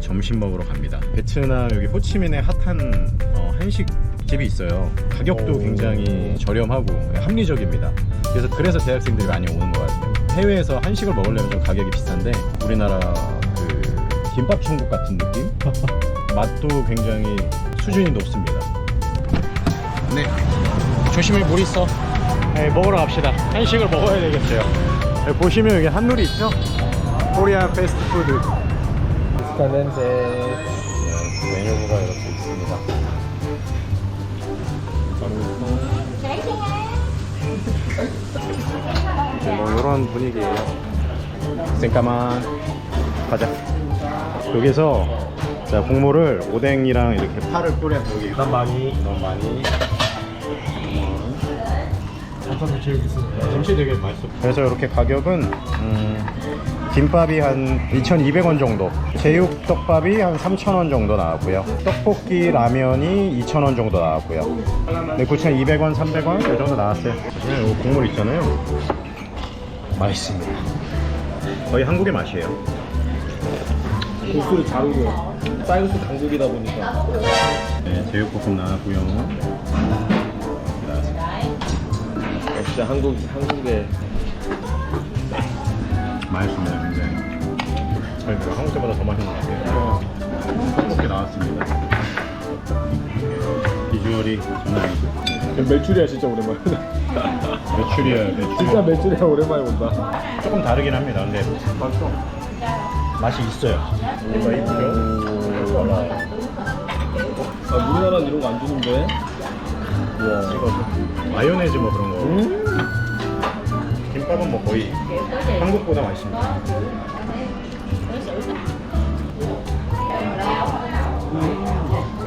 점심 먹으러 갑니다. 베트남 여기 호치민에 핫한 어, 한식 집이 있어요. 가격도 오. 굉장히 저렴하고 합리적입니다. 그래서 그래서 대학생들이 많이 오는 것 같아요. 해외에서 한식을 먹으려면 좀 가격이 비싼데 우리나라 그 김밥 천국 같은 느낌? 맛도 굉장히 수준이 높습니다. 네. 조심해 물 있어. 네, 먹으러 갑시다. 한식을 먹어야 되겠어요. 여기 보시면 여기 한누리 있죠? 코리안 패스트푸드. 냄새. 네, 메뉴가 이렇게 있습니다. 이제 뭐 이런 분위기예요. 잠깐만 가자. 여기서 자 국물을 오뎅이랑 이렇게 파를 뿌려서 여기 난 많이. 너무 많이. 감사합니다. 제일 비슷해. 김치 되게 맛있어. 그래서 이렇게 가격은 음, 김밥이 한 2,200원 정도, 제육덮밥이 한 3,000원 정도 나왔고요. 떡볶이 라면이 2,000원 정도 나왔고요. 네, 9,200원, 300원 이 정도 나왔어요. 네, 이 국물 있잖아요. 맛있습니다. 거의 한국의 맛이에요. 국수를 잘 오고요. 쌀국수 강국이다 보니까. 네, 제육볶음 나왔고요. 역시 한국, 한국의 맛있습니다, 굉장히. 저희 그 한국 때보다 더 맛있는 것 같아요. 떡볶이 나왔습니다. 비주얼이 장난 아니죠. 매출이야, 진짜 오랜만에. 매출이야, 매출. 진짜 매출이야, 오랜만에 본다. 조금 다르긴 합니다. 근데 맞죠? 맛이 있어요. 이거 이쁘죠? 아, 우리나라는 이런 거 안 주는데. 우와. 찍어서 마요네즈 뭐 그런 거. 음? 김밥은 뭐 거의 한국보다 맛있습니다.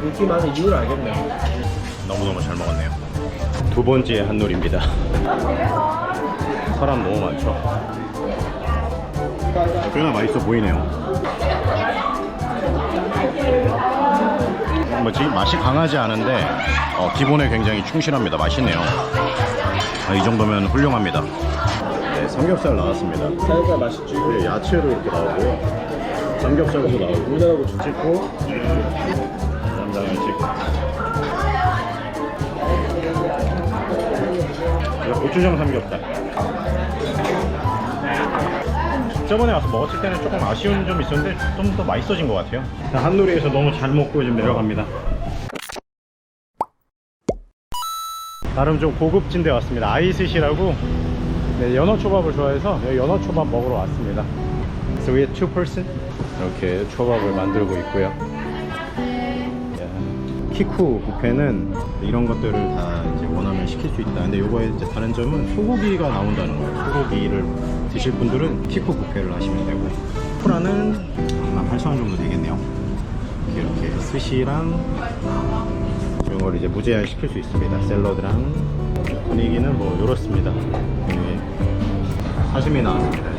인기 많은 이유를 알겠네요. 너무너무 잘 먹었네요. 두 번째 한놀입니다. 사람 너무 많죠? 꽤나 맛있어 보이네요. 뭐지? 맛이 강하지 않은데 어, 기본에 굉장히 충실합니다. 맛있네요. 아, 이 정도면 훌륭합니다. 네, 삼겹살 나왔습니다. 살살 맛있지. 네, 야채로 이렇게 나오고요. 삼겹살도 나오고 우리나라도 좋지. 찍고 이거 고추장 삼겹살. 저번에 와서 먹었을 때는 조금 아쉬운 점이 있었는데 좀 더 맛있어진 것 같아요. 한누리에서 너무 잘 먹고 지금 내려갑니다. 나름 좀 고급진 데 왔습니다. 아이스시라고. 네, 연어초밥을 좋아해서 연어초밥 먹으러 왔습니다. So we have two person. 이렇게 초밥을 만들고 있고요. 야, 키쿠 뷔페는 이런 것들을 다 이제 원하면 시킬 수 있다 근데 요거의 이제 다른 점은 소고기가 나온다는 거예요 소고기를 드실 분들은 키쿠 뷔페를 하시면 되고 프라는 아마 8,000원 정도 되겠네요 이렇게 스시랑 이런 걸 이제 무제한 시킬 수 있습니다. 샐러드랑 분위기는 뭐 이렇습니다. 네. 사시미 나왔습니다.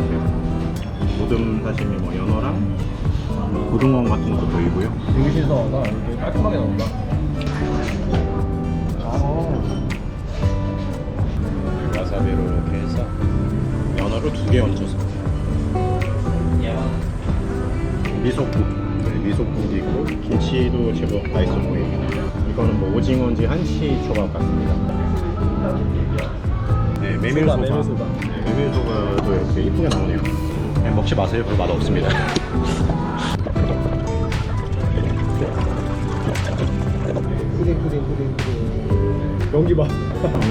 모듬 사시미 뭐 연어랑 뭐 고등어 같은 것도 보이고요. 되게 신선하다. 이렇게 깔끔하게 나온다. 와사비로 이렇게 해서 연어를 두 개 얹혀서. 미소국. 네, 미소국이 있고 김치도 제법 맛있어 보이고 이거는 뭐 오징어인지 한치 초밥 같습니다. 네 메밀소바. 소바, 메밀소바. 네, 메밀소바도 이렇게 이쁘게 나오네요. 네, 먹지 마세요. 별로 맛 없습니다 푸딩, 푸딩, 푸딩, 푸딩. 연기 봐.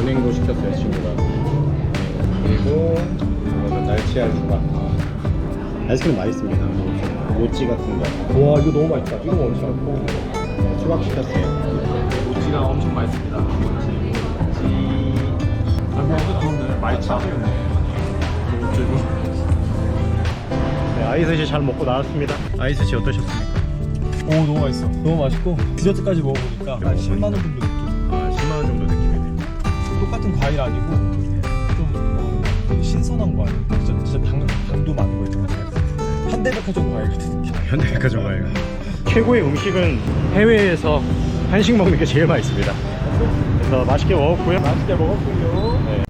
은행도 시켰어요 친구가 네, 그리고 이거는 날치알 초밥 아이스크림 맛있습니다 모찌 같은 거 와, 이거 너무 맛있다. 이거 알고? 네, 초밥 시켰어요 모찌가 엄청 맛있습니다. 모찌, 모찌. 아, 뭔가 좋은데? 많이 차지였네. 네, 아이스시 잘 먹고 나왔습니다 아이스시 어떠셨습니까? 오, 너무 맛있어. 너무 맛있고, 디저트까지 먹어보니까 한 10만원 정도 느낌. 아 10만원 정도 느낌이네요 똑같은 과일 아니고, 좀 어, 신선한 과일. 진짜, 진짜 당, 당도 많은 거 있잖아요. 현대백화점 과일 같은 느낌. 현대백화점 가요 최고의 음식은 해외에서 한식 먹는 게 제일 맛있습니다 그래서 맛있게 먹었고요 맛있게 먹었군요.